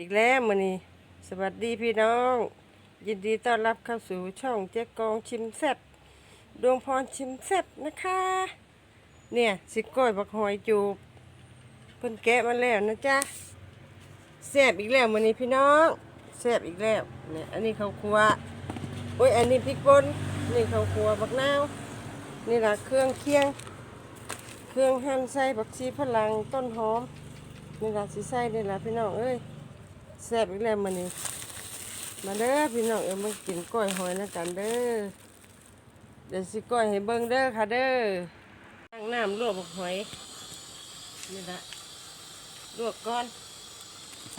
อีกแล้วมือนี้สวัสดีพี่น้อง ยินดีต้อนรับเข้าสู่ช่องเจ๊กองชิมแซ่บดวงพรชิมแซ่บนะคะ เนี่ยสิก้อยบักหอยจูบเพิ่นแกะมาแล้วนะจ๊ะแซ่บอีกแล้วมื้อนี้พี่น้องแซ่บอีกแล้วเนี่ยอันนี้ข้าวคั่วโอ้ยอันนี้พริกป่นนี่ข้าวคั่วบักนาวนี่ละเครื่องเคียง เครื่องหั่นใส่บักชีฝรั่งต้นหอมนี่ละสิใส่นี่ละพี่น้องเอ้ย แซ่บอีกแล้วมื้อนี้มาเด้อพี่น้องเอ้ยมากินก้อยหอยนะกันเด้อเดี๋ยวสิก้อยให้เบิ่งเด้อค่ะเด้อตั้งน้ำลวกหอยนี่ละลวกก่อน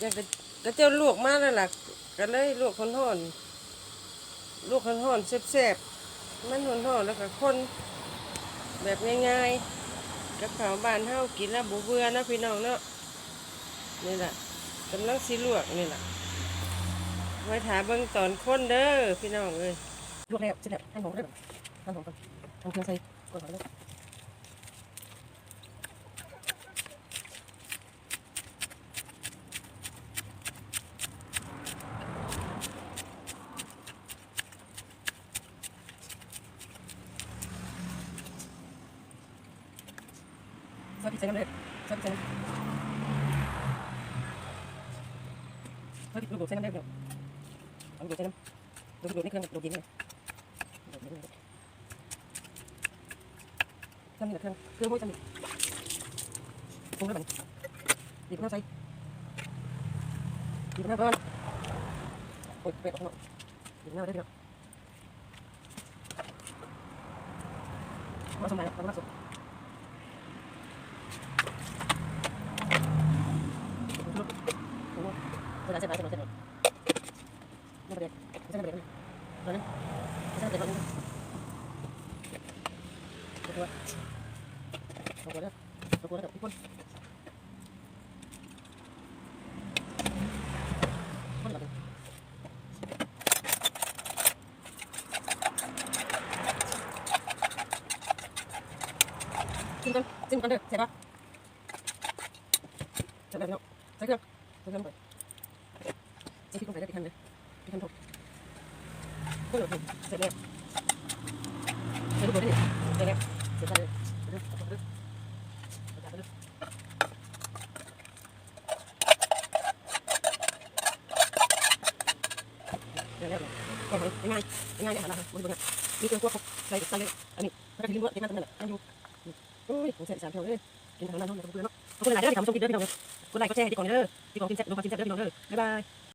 ยังก็ก็เจ้าลวกมาแล้วล่ะก็เลยลวกคนห่อนลวกคนห่อนแซ่บๆมันห่อนๆแล้วก็คนแบบง่ายๆกับข้าวบ้านเฮากินแล้วบ่เบื่อนะพี่น้องเนาะนี่แหละ กำลังสิลวกนี่แหละไว้ถาเบิ่งตอนค้นเด้อพี่น้องเอ้ยลวกแล้วเสร็จแล้วให้หอมเด้อให้หอมก่อนทำเครื่องใส่ก่อนเลยซอสพริกใส่น้ำเลยซอสพริกใส่น้ำ เฮ้ยลูกโดดใส่น้ำได้เดี๋ยวเอาลูกโดดใส่น้ำลูกโดดในเครื่องโด ดกินเลยโดดในเครื่องทำนี่แหละเครื่องเครื่องห้อยจำนี่ปรุงแล้วมันดี พี่คนคนแบบจิ้มกันจิ้มกันเด้อใช่ปะใส่แบบนี้ใส่เครื่องใส่เครื่องไปจะพี่ต้องใส่ได้พี่ทันเลยพี่ทันถูกก็หลุดเสร็จแล้วเสร็จทุกคนได้เสร็จแล้วเสร็จเลยเสร็วเร็วเร็วเร็วเร็วเร็วก็เหมือนง่ายง่ายเนี่ยนะบนบนเนี่ยมีเครื่องควบคุมใส่ใส่เลยอันนี้ถ้าจะทิ้งด้วยทิ้งนั่นตรงนั้นแหละนั่งอยู่โอ้ยผมเสร็จสามเท่าเลยกินทางนั้นห้องไหนก็เบื่อนเนาะขอบคุณหลายเด้อที่ทำชมคลิปเด้อพี่น้องเด้อกดไลค์กดแชร์ให้ที่กองเด้อที่กองกินแซ่บลงมากินแซ่บเด้อพี่น้องเด้อบ๊ายบาย